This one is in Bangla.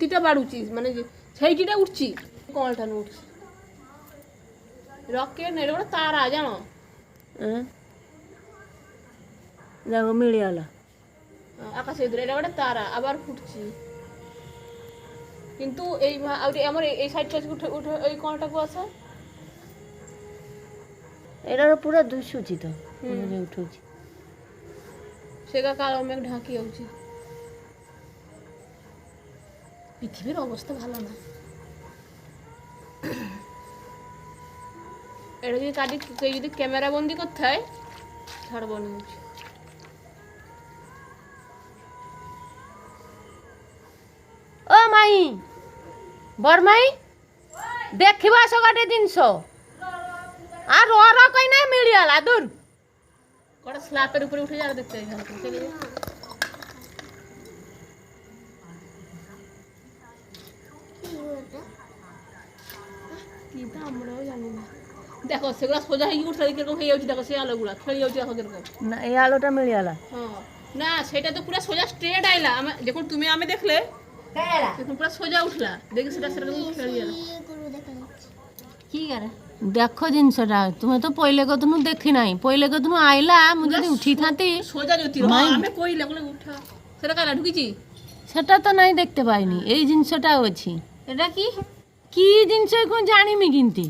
তিটা বার মানে সেইটিটা উঠছি কমলটানো উঠছি রকেট নেই ওটা তারা জানো? হ্যাঁ। দেখো মিলে গেল আকাশে দূরে এটা ওটা তারা আবার ফুটছি। কিন্তু এই আমার এই সাইডটা উঠে উঠে ওই কোনটাকু আছে এটার পুরো দুশুছি তো উঠুছি। সেটা কালো মেঘ ঢাকি হচ্ছে পৃথিবীর অবস্থা ভালো না এটা যদি কাটি কেউ যদি ক্যামেরা বন্দি করতে হয় ছাড়ব নিউজ ଓ ମାଇଁ ବରମାଇଁ ଦେଖିବ ଆସ ଗୋଟେ ଜିନିଷ ଆ ର ର କହି ନାହିଁ ମିଳିଗଲା ଦୂର কটা স্ল্যাপের উপরে উঠে যারা দেখতে দেখো জিনিসটা তুমি তো পইলে কত দেখি নাই। পইলে কত আইলা মু যদি উঠি থাকি সোজা যদি আমি কইলে কোলে উঠা। সেটা কালা ঢুকিছি? সেটা তো নাই দেখতে পাইনি। এই জিনিসটা আছে। এটা কি? কি জিনিস এখন জানিমি কিন্তু।